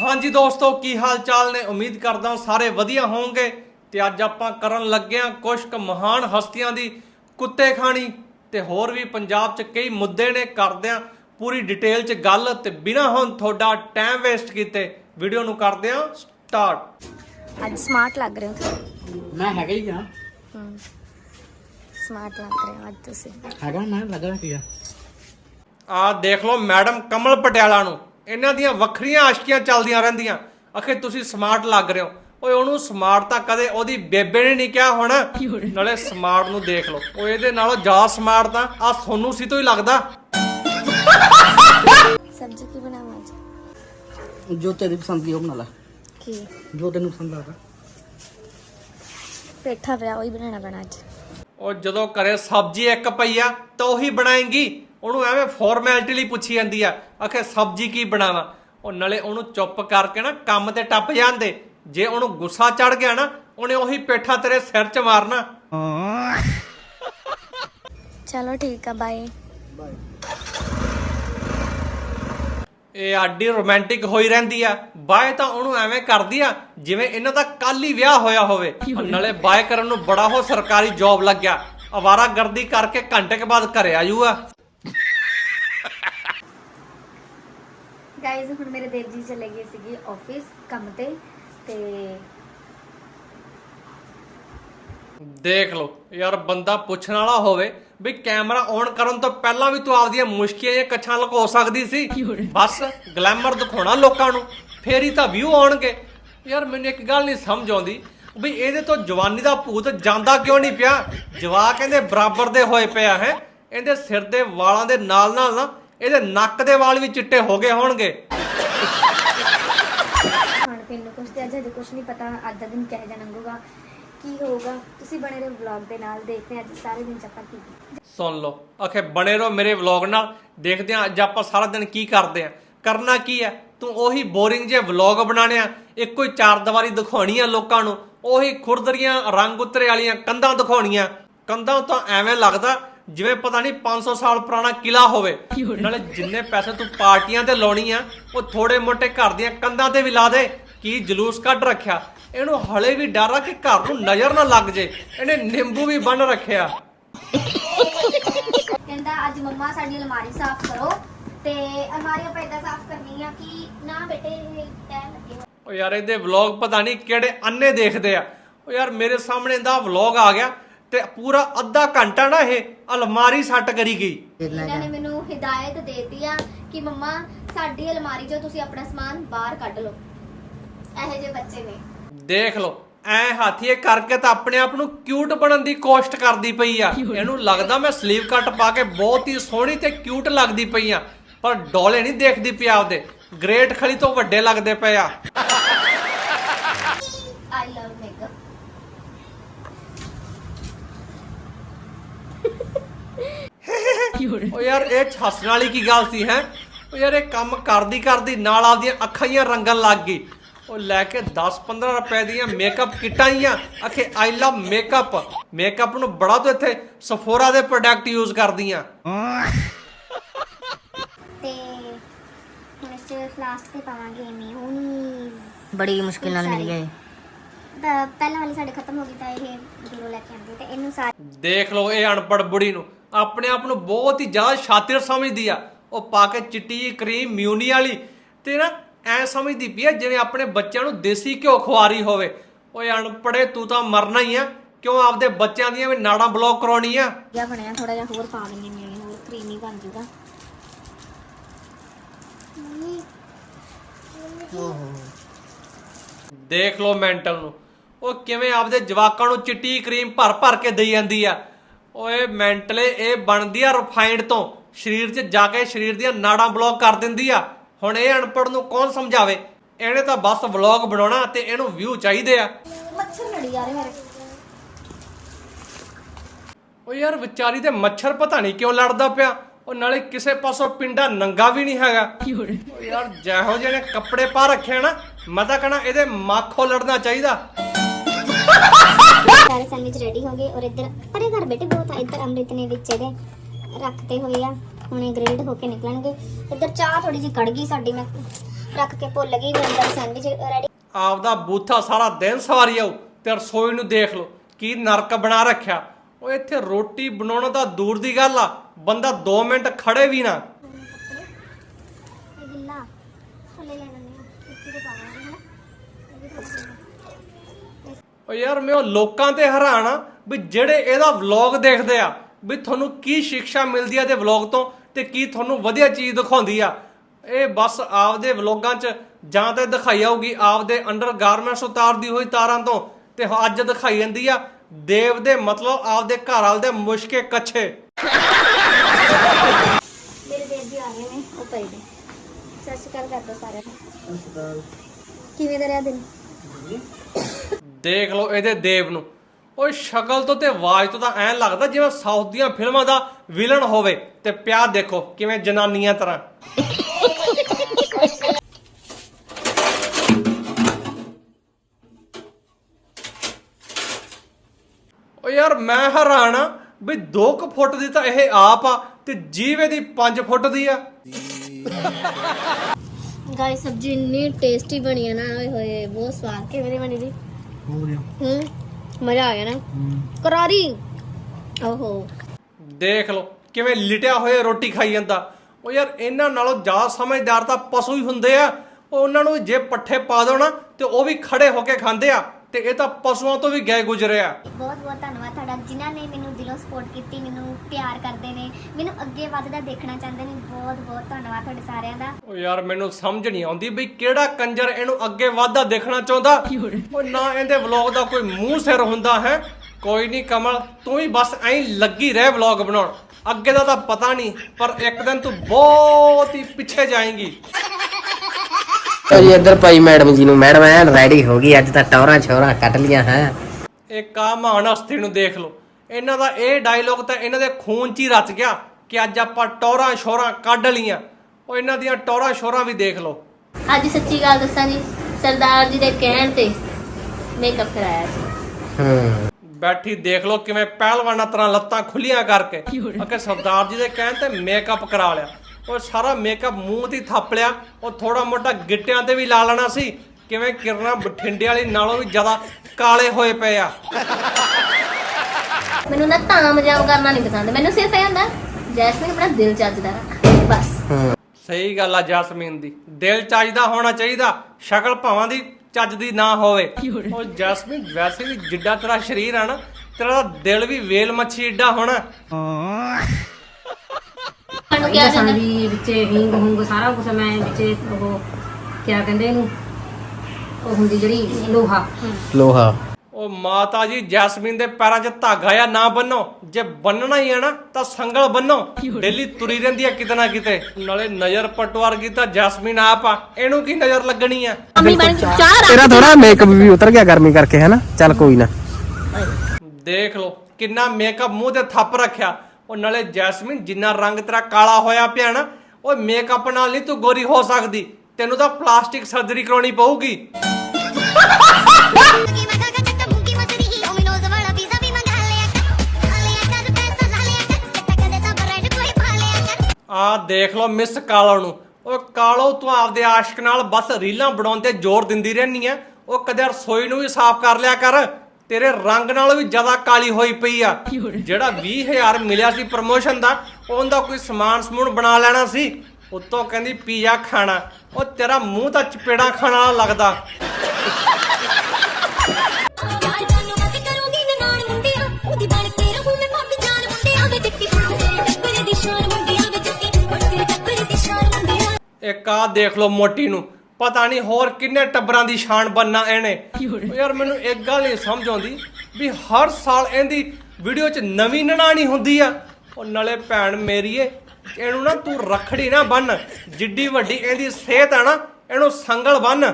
ਹਾਂਜੀ ਦੋਸਤੋ ਕੀ ਹਾਲ ਚਾਲ ਨੇ? ਉਮੀਦ ਕਰਦਾ ਹਾਂ ਸਾਰੇ ਵਧੀਆ ਹੋਵੋਗੇ। ਤੇ ਅੱਜ ਆਪਾਂ ਕਰਨ ਲੱਗੇ ਹਾਂ ਕੁਝ ਕੁ ਮਹਾਨ ਹਸਤੀਆਂ ਦੀ ਕੁੱਤੇ ਖਾਣੀ। ਤੇ ਹੋਰ ਵੀ ਪੰਜਾਬ 'ਚ ਕਈ ਮੁੱਦੇ ਨੇ ਕਰਦੇ ਹਾਂ ਪੂਰੀ ਡਿਟੇਲ 'ਚ ਗੱਲ। ਤੇ ਬਿਨਾਂ ਹੁਣ ਤੁਹਾਡਾ ਟਾਈਮ ਵੇਸਟ ਕੀਤੇ ਵੀਡੀਓ ਨੂੰ ਕਰਦੇ ਹਾਂ ਸਟਾਰਟ ਅੱਜ ਸਮਾਰਟ ਲੱਗ ਰਹੇ ਹੋ ਤੁਸੀਂ? ਮੈਂ ਹੈਗਾ ਹੀ ਆ। ਹਮ ਸਮਾਰਟ ਲੱਗ ਰਹੇ ਹੋ ਅੱਜ ਤੁਸੀਂ। ਹੈਗਾ ਮੈਂ ਲੱਗਾ ਕੀ ਆ ਆ ਦੇਖ ਲਓ ਮੈਡਮ ਕਮਲ ਪਟਿਆਲਾ ਨੂੰ। ਇਹਨਾਂ ਦੀਆਂ ਵੱਖਰੀਆਂ ਆਸ਼ਕੀਆਂ ਚੱਲਦੀਆਂ ਰਹਿੰਦੀਆਂ। ਅਖੇ ਤੁਸੀਂ ਸਮਾਰਟ ਲੱਗ ਰਹੇ ਹੋ। ਓਏ ਉਹਨੂੰ ਸਮਾਰਟ ਤਾਂ ਕਦੇ ਉਹਦੀ ਬੇਬੇ ਨੇ ਨਹੀਂ ਕਿਹਾ ਹੋਣਾ। ਨਾਲੇ ਸਮਾਰਟ ਨੂੰ ਦੇਖ ਲਓ। ਓਏ ਇਹਦੇ ਨਾਲੋਂ ਜ਼ਿਆਦਾ ਸਮਾਰਟ ਤਾਂ ਆ ਸੋਨੂੰ ਸੀ ਤੋਂ ਹੀ ਲੱਗਦਾ। ਸਬਜ਼ੀ ਕੀ ਬਣਾਵਾਂ ਅੱਜ? ਜੋ ਤੇਰੀ ਪਸੰਦ ਦੀ ਉਹ ਬਣਾ ਲੈ। ਕੀ? ਜੋ ਤੈਨੂੰ ਪਸੰਦ ਲੱਗਦਾ ਪੇਠਾ ਪਿਆ ਉਹੀ ਬਣਾਉਣਾ ਪੈਣਾ ਅੱਜ। ਉਹ ਜਦੋਂ ਕਰੇ ਸਬਜ਼ੀ ਇੱਕ ਪਈ ਆ ਤਾਂ ਉਹੀ ਬਣਾਏਂਗੀ। ਉਹਨੂੰ ਐਵੇਂ ਫਾਰਮੈਲਿਟੀ ਲਈ ਪੁੱਛੀ ਜਾਂਦੀ ਆ ਆਖੇ ਸਬਜ਼ੀ ਕੀ ਬਣਾਵਾਂ? ਉਹ ਨਾਲੇ ਉਹਨੂੰ ਚੁੱਪ ਕਰਕੇ ਨਾ ਕੰਮ ਤੇ ਟੱਪ ਜਾਂਦੇ। ਜੇ ਉਹਨੂੰ ਗੁੱਸਾ ਚੜ ਗਿਆ ਨਾ ਉਹਨੇ ਉਹੀ ਪੇਠਾ ਤੇਰੇ ਸਿਰ 'ਚ ਮਾਰਨਾ। ਚਲੋ ਠੀਕ ਆ ਬਾਏ ਇਹ ਆਡੀ ਰੋਮਾਂਟਿਕ ਹੋਈ ਰਹਿੰਦੀ ਆ। ਬਾਏ ਤਾਂ ਉਹਨੂੰ ਐਵੇਂ ਕਰਦੀ ਆ ਜਿਵੇਂ ਇਹਨਾਂ ਦਾ ਕੱਲ ਹੀ ਵਿਆਹ ਹੋਇਆ ਹੋਵੇ। ਨਾਲੇ ਬਾਏ ਕਰਨ ਨੂੰ ਬੜਾ ਹੋ ਸਰਕਾਰੀ ਜੌਬ ਲੱਗਿਆ। ਅਵਾਰਾ ਗਰਦੀ ਕਰਕੇ ਘੰਟੇ ਕੇ ਬਾਅਦ ਘਰੇ ਆ ਗਾਇਜ਼ ਹੁਣ ਮੇਰੇ ਦੇਵ ਜੀ ਚਲੇ ਗਏ ਸੀਗੇ ਆਫਿਸ ਕੰਮ ਤੇ ਤੇ ਦੇਖ ਲਓ ਯਾਰ ਬੰਦਾ ਪੁੱਛਣ ਵਾਲਾ ਹੋਵੇ ਵੀ ਕੈਮਰਾ ਔਨ ਕਰਨ ਤੋਂ ਪਹਿਲਾਂ ਵੀ ਤੂੰ ਆਪਦੀਆਂ ਮੁਸ਼ਕੀਆਂ ਜਾਂ ਕੱਛਾਂ ਲੁਕੋ ਸਕਦੀ ਸੀ। ਬਸ ਗਲੈਮਰ ਦਿਖਾਉਣਾ ਲੋਕਾਂ ਨੂੰ ਫੇਰ ਹੀ ਤਾਂ ਵਿਊ ਆਉਣਗੇ। ਯਾਰ ਮੈਨੂੰ ਇੱਕ ਗੱਲ ਨਹੀਂ ਸਮਝ ਆਉਂਦੀ ਵੀ ਇਹਦੇ ਤੋਂ ਜਵਾਨੀ ਦਾ ਭੂਤ ਜਾਂਦਾ ਕਿਉਂ ਨਹੀਂ ਪਿਆ? ਜਵਾ ਕਹਿੰਦੇ ਬਰਾਬਰ ਦੇ ਹੋਏ ਪਿਆ ਹੈ। ਇਹਦੇ ਸਿਰ ਦੇ ਵਾਲਾਂ ਦੇ ਨਾਲ ਨਾਲ ਨਾ ਇਹਦੇ ਨੱਕ ਦੇ ਵਾਲ ਵੀ ਚਿੱਟੇ ਹੋ ਗਏ ਹੋਣਗੇ। ਖਾਣ ਪੀਣ ਨੂੰ ਕੁਝ ਤੇ ਅੱਜ ਹਜੇ ਕੁਝ ਨਹੀਂ ਪਤਾ ਅੱਜ ਦਾ ਦਿਨ ਕਿਹੋ ਜਿਹਾ ਲੰਘੂਗਾ ਕੀ ਹੋਊਗਾ? ਤੁਸੀਂ ਬਣੇ ਰਹੋ ਵਲੌਗ ਦੇ ਨਾਲ ਦੇਖਦੇ ਹਾਂ ਅੱਜ ਸਾਰੇ ਦਿਨ ਚ ਆਪਾਂ ਕੀ ਸੁਣ ਲਓ ਆਖੇ ਬਣੇ ਰਹੋ ਮੇਰੇ ਵਲੌਗ ਨਾਲ ਦੇਖਦੇ ਹਾਂ ਅੱਜ ਆਪਾਂ ਸਾਰਾ ਦਿਨ ਕੀ ਕਰਦੇ ਆ ਕਰਨਾ ਕੀ ਆ ਤੂੰ ਉਹੀ ਬੋਰਿੰਗ ਜੇ ਵਲੌਗ ਬਣਾਣੇ ਆ ਇੱਕੋ ਹੀ ਚਾਰ ਦੀਵਾਰੀ ਦਿਖਾਉਣੀ ਆ ਲੋਕਾਂ ਨੂੰ ਉਹੀ ਖੁਰਦਰੀਆਂ ਰੰਗ ਉਤਰੇ ਵਾਲੀਆਂ ਕੰਧਾਂ ਦਿਖਾਉਣੀਆਂ। ਕੰਧਾਂ ਤਾਂ ਐਵੇਂ ਲੱਗਦਾ ਜਿਵੇਂ ਪਤਾ ਨਹੀਂ 500 ਸਾਲ ਪੁਰਾਣਾ ਕਿਲਾ ਹੋਵੇ। ਨਾਲੇ ਜਿੰਨੇ ਪੈਸੇ ਤੂੰ ਪਾਰਟੀਆਂ ਤੇ ਲਾਉਣੀ ਆ ਉਹ ਥੋੜੇ ਮੋਟੇ ਘਰ ਦੀਆਂ ਕੰਧਾਂ ਤੇ ਵੀ ਲਾ ਦੇ ਕੀ ਜਲੂਸ ਕੱਢ ਰੱਖਿਆ? ਇਹਨੂੰ ਹਲੇ ਵੀ ਡਰ ਆ ਕਿ ਘਰ ਨੂੰ ਨਜ਼ਰ ਨਾ ਲੱਗ ਜੇ ਇਹਨੇ ਨਿੰਬੂ ਵੀ ਬੰਨ ਰੱਖਿਆ। ਕਹਿੰਦਾ ਅੱਜ ਮੰਮਾ ਸਾਡੀ ਅਲਮਾਰੀ ਸਾਫ਼ ਕਰੋ ਤੇ ਅਲਮਾਰੀ ਆਪਾਂ ਏਦਾਂ ਸਾਫ਼ ਕਰਨੀ ਆ ਕਿ ਨਾ ਬੇਟੇ ਇਹ ਟਾਈਮ ਲੱਗੇ ਉਹ ਯਾਰ ਇਹਦੇ ਵਲੌਗ ਪਤਾ ਨਹੀਂ ਕਿਹੜੇ ਅੰਨੇ ਦੇਖਦੇ ਆ। ਉਹ ਯਾਰ ਮੇਰੇ ਸਾਹਮਣੇ ਦਾ ਵਲੌਗ ਆ ਗਿਆ। ਤੇ ਪੂਰਾ ਅੱਧਾ ਘੰਟਾ ਨਾ ਇਹ ਅਲਮਾਰੀ ਸੱਟ ਕਰੀ ਗਈ। ਇਹਨਾਂ ਨੇ ਮੈਨੂੰ ਹਿਦਾਇਤ ਦੇਤੀ ਆ ਕਿ ਮੰਮਾ ਸਾਡੀ ਅਲਮਾਰੀ ਚੋਂ ਤੁਸੀਂ ਆਪਣਾ ਸਮਾਨ ਬਾਹਰ ਕੱਢ ਲਓ। ਇਹੋ ਜਿਹੇ ਬੱਚੇ ਨੇ। ਦੇਖ ਲਓ ਐ ਹਾਥੀਏ ਕਰਕੇ ਤਾਂ ਆਪਣੇ ਆਪ ਨੂੰ ਕਿਊਟ ਬਣਨ ਦੀ ਕੋਸ਼ਟ ਕਰਦੀ ਪਈ ਆ। ਇਹਨੂੰ ਲੱਗਦਾ ਮੈਂ ਸਲੀਵ ਕੱਟ ਪਾ ਕੇ ਬਹੁਤ ਹੀ ਸੋਹਣੀ ਤੇ ਕਿਊਟ ਲੱਗਦੀ ਪਈ ਆ। ਪਰ ਡੋਲੇ ਨਹੀਂ ਦੇਖਦੀ ਪਈ ਆਪਦੇ। ਗ੍ਰੇਟ ਖਲੀ ਤੋਂ ਵੱਡੇ ਲੱਗਦੇ ਪਏ ਆ ਆਈ ਲਵ ਮੇਕਅਪ ਉਹ ਯਾਰ ਇਹ ਹੱਸਣ ਵਾਲੀ ਕੀ ਗੱਲ ਸੀ ਹੈ? ਉਹ ਯਾਰ ਇਹ ਕੰਮ ਕਰਦੀ ਕਰਦੀ ਨਾਲ ਆਪਦੀਆਂ ਅੱਖਾਂ ਹੀ ਰੰਗਣ ਲੱਗ ਗਈ। ਉਹ ਲੈ ਕੇ 10-15 ਰੁਪਏ ਦੀਆਂ ਮੇਕਅਪ ਕਿੱਟਾਂ ਹੀਆਂ ਅਖੇ ਆਈ ਲਵ ਮੇਕਅਪ ਮੇਕਅਪ ਨੂੰ ਬੜਾ ਤੋਂ ਇੱਥੇ ਸਫੋਰਾ ਦੇ ਪ੍ਰੋਡਕਟ ਯੂਜ਼ ਕਰਦੀਆਂ। ਤੇ ਹੁਣ ਇਸ ਲਾਸਟ ਤੇ ਪਾਵਾਂਗੇ ਮਿਊਨੀਜ਼ ਬੜੀ ਮੁਸ਼ਕਿਲ ਨਾਲ ਮਿਲ ਗਏ। ਪਹਿਲਾਂ ਵਾਲੀ ਸਾਡੇ ਖਤਮ ਹੋ ਗਈ ਤਾਂ ਇਹ ਦੂਰੋਂ ਲੈ ਕੇ ਆਂਦੇ ਤੇ ਇਹਨੂੰ ਸਾਰੇ ਦੇਖ ਲਓ ਇਹ ਅਨਪੜ ਬੁੜੀ ਨੂੰ। ਆਪਣੇ ਆਪ ਨੂੰ ਬਹੁਤ ਹੀ ਜ਼ਿਆਦਾ ਸ਼ਾਤਿਰ ਸਮਝਦੀ ਆ। ਉਹ ਪਾ ਕੇ ਚਿੱਟੀ ਕਰੀਮ ਮਿਊਨੀ ਵਾਲੀ ਤੇ ਨਾ ਐ ਸਮਝਦੀ ਪਈ ਆ ਜਿਵੇਂ ਆਪਣੇ ਬੱਚਿਆਂ ਨੂੰ ਦੇਸੀ ਘਿਓ ਖਵਾਰੀ ਹੋਵੇ। ਓਏ ਅਨਪੜੇ ਤੂੰ ਤਾਂ ਮਰਨਾ ਹੀ ਆ। ਕਿਉਂ ਆਪਦੇ ਬੱਚਿਆਂ ਦੀਆਂ ਵੀ ਨਾੜਾਂ ਬਲੌਕ ਕਰਾਉਣੀ ਆ? ਵਧੀਆ ਬਣਿਆ ਥੋੜਾ ਜਿਹਾ ਹੋਰ ਪਾ ਲੈਂਦੇ ਮਿਊਨੀ ਹੋਰ ਕਰੀਮੀ ਬਣ ਜੂਗਾ। ਦੇਖ ਲਓ ਮੈਂਟਲ ਨੂੰ। ਉਹ ਕਿਵੇਂ ਆਪਦੇ ਜਵਾਕਾਂ ਨੂੰ ਚਿੱਟੀ ਕਰੀਮ ਭਰ ਭਰ ਕੇ ਦੇਈ ਜਾਂਦੀ ਆ। ਓਏ ਮੈਂਟਲੇ ਇਹ ਬਣਦੀ ਆ ਰਿਫਾਈਨਡ ਤੋਂ। ਸਰੀਰ 'ਚ ਜਾ ਕੇ ਸਰੀਰ ਦੀਆਂ ਨਾੜਾਂ ਬਲੌਕ ਕਰ ਦਿੰਦੀ ਆ। ਹੁਣ ਇਹ ਅਨਪੜ ਨੂੰ ਕੌਣ ਸਮਝਾਵੇ? ਇਹਨੇ ਤਾਂ ਬਸ ਵਲੌਗ ਬਣਾਉਣਾ ਤੇ ਇਹਨੂੰ ਵਿਊ ਚਾਹੀਦੇ ਆ। ਮੱਛਰ ਲੜੀ ਜਾ ਰਹੇ ਮੇਰੇ। ਓ ਯਾਰ ਵਿਚਾਰੀ ਤੇ ਮੱਛਰ ਪਤਾ ਨਹੀਂ ਕਿਉਂ ਲੜਦਾ ਪਿਆ। ਉਹ ਨਾਲੇ ਕਿਸੇ ਪਾਸੋਂ ਪਿੰਡਾ ਨੰਗਾ ਵੀ ਨਹੀਂ ਹੈਗਾ। ਓ ਯਾਰ ਜਿਹੋ ਜਿਹੇ ਨੇ ਕੱਪੜੇ ਪਾ ਰੱਖੇ ਆ ਨਾ ਮੈਂ ਤਾਂ ਕਹਣਾ ਇਹਦੇ ਮਾਖੋ ਲੜਨਾ ਚਾਹੀਦਾ। ਸਾਰੇ ਸੈਂਡਵਿਚ ਰੈਡੀ ਹੋ ਗਏ ਔਰ ਇੱਧਰ ਪਰੇ ਘਰ ਬੈਠੇ ਬਹੁਤ ਆ। ਇੱਧਰ ਅੰਮ੍ਰਿਤ ਨੇ ਵਿੱਚ ਇਹਦੇ ਰੱਖਤੇ ਹੋਏ ਆ। ਹੁਣੇ ਗ੍ਰੇਡ ਹੋ ਕੇ ਨਿਕਲਣਗੇ। ਇੱਧਰ ਚਾਹ ਥੋੜੀ ਜਿਹੀ ਕੜ ਗਈ ਸਾਡੀ ਮੈਂ ਰੱਖ ਕੇ ਭੁੱਲ ਗਈ ਵੀ ਅੰਦਰ ਸੈਂਡਵਿਚ ਰੈਡੀ ਆਪਦਾ ਬੂਥਾ ਸਾਰਾ ਦਿਨ ਸਵਾਰੀ ਆਉ ਤੇ ਰਸੋਈ ਨੂੰ ਦੇਖ ਲਓ ਕੀ ਨਰਕ ਬਣਾ ਰੱਖਿਆ। ਉਹ ਇੱਥੇ ਰੋਟੀ ਬਣਾਉਣਾ ਤਾਂ ਦੂਰ ਦੀ ਗੱਲ ਆ ਬੰਦਾ 2 ਮਿੰਟ ਖੜੇ ਵੀ ਨਾ। ਇਹ ਗਿੱਲਾ ਥੱਲੇ ਲੈ ਲੈਣੇ ਆ। ਇੱਥੇ ਤੇ ਪਾਵਾਂਗੇ ਹਨਾ? ਉਹ ਯਾਰ ਮੈਂ ਉਹ ਲੋਕਾਂ ਤੇ ਹੈਰਾਨ ਆ ਵੀ ਜਿਹੜੇ ਇਹਦਾ ਵਲੌਗ ਦੇਖਦੇ ਆ ਵੀ ਤੁਹਾਨੂੰ ਕੀ ਸਿੱਖਿਆ ਮਿਲਦੀ ਆ ਤੇ ਵਲੌਗ ਤੋਂ ਤੇ ਕੀ ਤੁਹਾਨੂੰ ਵਧੀਆ ਚੀਜ਼ ਦਿਖਾਉਂਦੀ ਆ। ਇਹ ਬਸ ਆਪਦੇ ਵਲੌਗਾਂ 'ਚ ਜਾਂ ਤੇ ਦਿਖਾਈ ਆਊਗੀ ਆਪਦੇ ਅੰਡਰ ਗਾਰਮੈਂਟਸ ਉਤਾਰਦੀ ਹੋਈ ਤਾਰਾਂ ਤੋਂ ਤੇ ਅੱਜ ਦਿਖਾਈ ਜਾਂਦੀ ਆ ਦੇਵ ਦੇ ਮਤਲਬ ਆਪਦੇ ਘਰ ਵਾਲ ਦੇ ਮੁਸ਼ਕੇ ਕੱਛੇ। ਮੇਰੇ ਦੇਵ ਜੀ ਆ ਗਏ ਨੇ ਉਹ ਪਏ ਨੇ। ਸਤਿ ਸ਼੍ਰੀ ਅਕਾਲ ਕਰ ਦੋ ਸਾਰਿਆਂ ਨੂੰ। ਕਿਵੇਂ ਦਾ ਰਿਹਾ ਦਿਨ? ਦੇਖ ਲਓ ਇਹਦੇ ਦੇਵ ਨੂੰ। ਉਹ ਸ਼ਕਲ ਤੋਂ ਤੇ ਆਵਾਜ਼ ਤੋਂ ਤਾਂ ਐਂ ਲੱਗਦਾ ਜਿਵੇਂ ਸਾਊਥ ਦੀਆਂ ਫਿਲਮਾਂ ਦਾ ਵਿਲਨ ਹੋਵੇ। ਤੇ ਪਿਆ ਦੇਖੋ ਕਿਵੇਂ ਜਨਾਨੀਆਂ ਤਰ੍ਹਾਂ। ਓ ਯਾਰ ਮੈਂ ਹੈਰਾਨ ਆ ਵੀ 2 ਫੁੱਟ ਦੀ ਤਾਂ ਇਹ ਆਪ ਆ ਤੇ ਜੀਵੇ ਦੀ 5 ਫੁੱਟ ਦੀ ਆ। ਗਾਇਸ ਸਬਜ਼ੀ ਇੰਨੀ ਟੇਸਟੀ ਬਣੀ ਹੈ ਨਾ, ਓਏ ਹੋਏ, ਬਹੁਤ ਸਵਾਦ। ਕਿਵੇਂ ਦੀ ਬਣੀ ਦੀ? ਹੋ ਗਿਆ ਹੂੰ ਮਜ਼ਾ ਆ ਗਿਆ ਨਾ। ਕਰਾਰੀ ਓਹੋ। ਦੇਖ ਲਓ ਕਿਵੇਂ ਲਿਟਿਆ ਹੋਇਆ ਰੋਟੀ ਖਾਈ ਜਾਂਦਾ। ਉਹ ਯਾਰ ਇਹਨਾਂ ਨਾਲੋਂ ਜ਼ਿਆਦਾ ਸਮਝਦਾਰ ਤਾਂ ਪਸ਼ੂ ਹੀ ਹੁੰਦੇ ਆ। ਉਹ ਉਹਨਾਂ ਨੂੰ ਜੇ ਪੱਠੇ ਪਾ ਦੋ ਨਾ ਤੇ ਉਹ ਵੀ ਖੜੇ ਹੋ ਕੇ ਖਾਂਦੇ ਆ। ਤੇ ਇਹ ਤਾਂ ਪਸ਼ੂਆਂ ਤੋਂ ਵੀ ਗਏ ਗੁਜ਼ਰੇ ਆ ਬਹੁਤ ਬਹੁਤ ਧੰਨਵਾਦ ਤੁਹਾਡਾ ਜਿਨ੍ਹਾਂ ਨੇ ਮੈਨੂੰ ਦਿਲੋਂ ਸਪੋਰਟ ਕੀਤੀ ਮੈਨੂੰ ਪਿਆਰ ਕਰਦੇ ਨੇ ਮੈਨੂੰ ਅੱਗੇ ਵੱਧਦਾ ਦੇਖਣਾ ਚਾਹੁੰਦੇ ਨੇ ਬਹੁਤ ਬਹੁਤ ਧੰਨਵਾਦ ਤੁਹਾਡੇ ਸਾਰਿਆਂ ਦਾ। ਉਹ ਯਾਰ ਮੈਨੂੰ ਸਮਝ ਨਹੀਂ ਆਉਂਦੀ ਵੀ ਕਿਹੜਾ ਕੰਜਰ ਇਹਨੂੰ ਅੱਗੇ ਵਾਧਾ ਦੇਖਣਾ ਚਾਹੁੰਦਾ? ਉਹ ਨਾ ਇਹਦੇ ਵਲੌਗ ਦਾ ਕੋਈ ਮੂੰਹ ਸਿਰ ਹੁੰਦਾ ਹੈ। ਕੋਈ ਨਹੀਂ ਕਮਲ ਤੂੰ ਹੀ ਬਸ ਐਂ ਲੱਗੀ ਰਹਿ ਵਲੌਗ ਬਣਾਉਣ। ਅੱਗੇ ਦਾ ਤਾਂ ਪਤਾ ਨਹੀਂ ਪਰ ਇੱਕ ਦਿਨ ਤੂੰ ਬਹੁਤ ਹੀ ਪਿੱਛੇ ਜਾਏਂਗੀ। ਜੀ ਇੱਧਰ ਭਾਈ ਮੈਡਮ ਜੀ ਨੂੰ ਮੈਡਮ ਐਨ ਰੈਡੀ ਹੋ ਗਈ ਅੱਜ ਤਾਂ ਟੌਰਾਂ ਛੋਰਾਂ ਕੱਢ ਲੀਆਂ ਹੈ। ਇਹ ਕਾ ਮਹਾਨ ਹਸਤੀ ਨੂੰ ਦੇਖ ਲਓ। ਇਹਨਾਂ ਦਾ ਇਹ ਡਾਇਲੋਗ ਤਾਂ ਇਹਨਾਂ ਦੇ ਖੂਨ 'ਚ ਹੀ ਰਚ ਗਿਆ ਕਿ ਅੱਜ ਆਪਾਂ ਟੌਰਾਂ ਸ਼ੋਰਾਂ ਕੱਢ ਲੀਆਂ। ਉਹ ਇਹਨਾਂ ਦੀਆਂ ਟੌਰਾਂ ਸ਼ੋਰਾਂ ਵੀ ਦੇਖ ਲਓ। ਅੱਜ ਸੱਚੀ ਗੱਲ ਦੱਸਾਂ ਜੀ ਸਰਦਾਰ ਜੀ ਦੇ ਕਹਿਣ ਤੇ ਮੇਕਅਪ ਕਰਾਇਆ ਸੀ ਹੂੰ। ਬੈਠੀ ਦੇਖ ਲਓ ਕਿਵੇਂ ਪਹਿਲਵਾਨਾਂ ਤਰ੍ਹਾਂ ਲੱਤਾਂ ਖੁੱਲੀਆਂ ਕਰਕੇ। ਅਕੇ ਸਰਦਾਰ ਜੀ ਦੇ ਕਹਿਣ ਤੇ ਮੇਕਅਪ ਕਰਾ ਲਿਆ। ਉਹ ਸਾਰਾ ਮੇਕਅਪ ਮੂੰਹ ਤੇ ਥੱਪ ਲਿਆ। ਉਹ ਥੋੜਾ ਮੋਟਾ ਗਿੱਟਿਆਂ ਤੇ ਵੀ ਲਾ ਲੈਣਾ ਸੀ। ਕਿਵੇਂ ਕਿਰਨਾ ਬਠਿੰਡੇ ਵਾਲੀ ਨਾਲੋਂ ਵੀ ਜ਼ਿਆਦਾ ਕਾਲੇ ਹੋਏ ਪਏ ਆ। ਮੈਨੂੰ ਨਾ ਤਾਮ ਜਾਮ ਕਰਨਾ ਨਹੀਂ ਪਸੰਦ। ਮੈਨੂੰ ਸਿਰਫ ਇਹ ਹੁੰਦਾ ਜੈਸਮੀਨ ਆਪਣਾ ਦਿਲ ਚੱਜਦਾ ਰੱਖ। ਬਸ। ਸਹੀ ਗੱਲ ਆ ਜੈਸਮੀਨ ਦੀ। ਦਿਲ ਚੱਜਦਾ ਹੋਣਾ ਚਾਹੀਦਾ। ਸ਼ਕਲ ਭਾਵਾਂ ਦੀ ਚੱਜ ਦੀ ਨਾ ਹੋਵੇ। ਉਹ ਜੈਸਮੀਨ ਵੈਸੇ ਵੀ ਜਿੱਡਾ ਤੇਰਾ ਸਰੀਰ ਆ ਨਾ ਤੇਰਾ ਦਿਲ ਵੀ ਵੇਲ ਮੱਛੀ ਏਡਾ ਹੋਣਾ। ਤੁਹਾਨੂੰ ਕਿਹਾ ਜਾਂਦਾ ਵੀ ਵਿੱਚੇ ਹਿੰਗ ਹੁੰਗ ਸਾਰਾ ਕੁਝ ਮੈਂ ਵਿੱਚੇ ਉਹ ਕਿਆ ਕਹਿੰਦੇ ਇਹਨੂੰ ਉਹ ਹੁੰਦੀ ਜਿਹੜੀ ਲੋਹਾ। ਲੋਹਾ। ਉਹ ਮਾਤਾ ਜੀ ਜੈਸਮੀਨ ਦੇ ਪੈਰਾਂ 'ਚ ਧਾਗਾ ਆ ਨਾ ਬੰਨੋ। ਜੇ ਬੰਨਣਾ ਹੀ ਹੈ ਨਾ ਤਾਂ ਸੰਗਲ ਬੰਨੋ। ਡੇਲੀ ਤੁਰੀ ਰਹਿੰਦੀ ਆ ਕਿਤੇ ਨਾ ਕਿਤੇ। ਨਾਲੇ ਨਜ਼ਰ ਪਟਵਾਰ ਕੀ ਤਾਂ ਜੈਸਮੀਨ ਆਪ ਆ। ਇਹਨੂੰ ਕੀ ਨਜ਼ਰ ਲੱਗਣੀ ਆ? ਮੰਮੀ ਬਣ ਕੇ ਚਾਹ ਰੱਖ ਤੇਰਾ ਥੋੜਾ ਮੇਕਅਪ ਵੀ ਉਤਰ ਗਿਆ ਗਰਮੀ ਕਰਕੇ ਹੈ ਨਾ? ਚੱਲ ਕੋਈ ਨਾ। ਦੇਖ ਲਓ ਕਿੰਨਾ ਮੇਕਅਪ ਮੂੰਹ ਤੇ ਥੱਪ ਰੱਖਿਆ। ਉਹ ਨਾਲੇ ਜੈਸਮਿਨ, ਜਿੰਨਾ ਰੰਗ ਤੇਰਾ ਕਾਲਾ ਹੋਇਆ ਪਿਆ ਨਾ ਉਹ ਮੇਕਅਪ ਨਾਲ ਨਹੀਂ ਤੂੰ ਗੋਰੀ ਹੋ ਸਕਦੀ। ਤੈਨੂੰ ਤਾਂ ਪਲਾਸਟਿਕ ਸਰਜਰੀ ਕਰਾਉਣੀ ਪਊਗੀ। ਆ ਦੇਖ ਲਓ ਮਿਸ ਕਾਲੋ ਨੂੰ। ਉਹ ਕਾਲੋ, ਤੂੰ ਆਪਦੇ ਆਸ਼ਕ ਨਾਲ ਬਸ ਰੀਲਾਂ ਬਣਾਉਣ ਤੇ ਜ਼ੋਰ ਦਿੰਦੀ ਰਹਿਨੀ ਆ ਉਹ ਕਦੇ ਰਸੋਈ ਨੂੰ ਵੀ ਸਾਫ਼ ਕਰ ਲਿਆ ਕਰ। ਤੇਰੇ ਰੰਗ ਨਾਲੋਂ ਵੀ ਜ਼ਿਆਦਾ ਕਾਲੀ ਹੋਈ ਪਈ ਆ। ਜਿਹੜਾ 20000 ਮਿਲਿਆ ਸੀ ਪ੍ਰਮੋਸ਼ਨ ਦਾ ਉਹਦਾ ਕੋਈ ਸਮਾਨ ਸਮੂਨ ਬਣਾ ਲੈਣਾ ਸੀ। ਉੱਤੋਂ ਕਹਿੰਦੀ ਪੀਜ਼ਾ ਖਾਣਾ। ਉਹ ਤੇਰਾ ਮੂੰਹ ਤਾਂ ਚਪੇੜਾ ਖਾਣ ਵਾਲਾ ਲੱਗਦਾ। ਇੱਕ ਆ ਦੇਖ ਲਓ ਮੋਟੀ ਨੂੰ। ਪਤਾ ਨਹੀਂ ਹੋਰ ਕਿੰਨੇ ਟੱਬਰਾਂ ਦੀ ਸ਼ਾਨ ਬੰਨਾ ਇਹਨੇ। ਯਾਰ ਮੈਨੂੰ ਇੱਕ ਗੱਲ ਨਹੀਂ ਸਮਝ ਆਉਂਦੀ ਵੀ ਹਰ ਸਾਲ ਇਹਦੀ ਵੀਡੀਓ 'ਚ ਨਵੀਂ ਨਣਾਣੀ ਹੁੰਦੀ ਆ। ਉਹ ਨਾਲੇ ਭੈਣ ਮੇਰੀਏ ਇਹਨੂੰ ਨਾ ਤੂੰ ਰਖੜੀ ਨਾ ਬੰਨ। ਜਿੱਡੀ ਵੱਡੀ ਇਹਦੀ ਸਿਹਤ ਆ ਨਾ ਇਹਨੂੰ ਸੰਗਲ ਬੰਨ।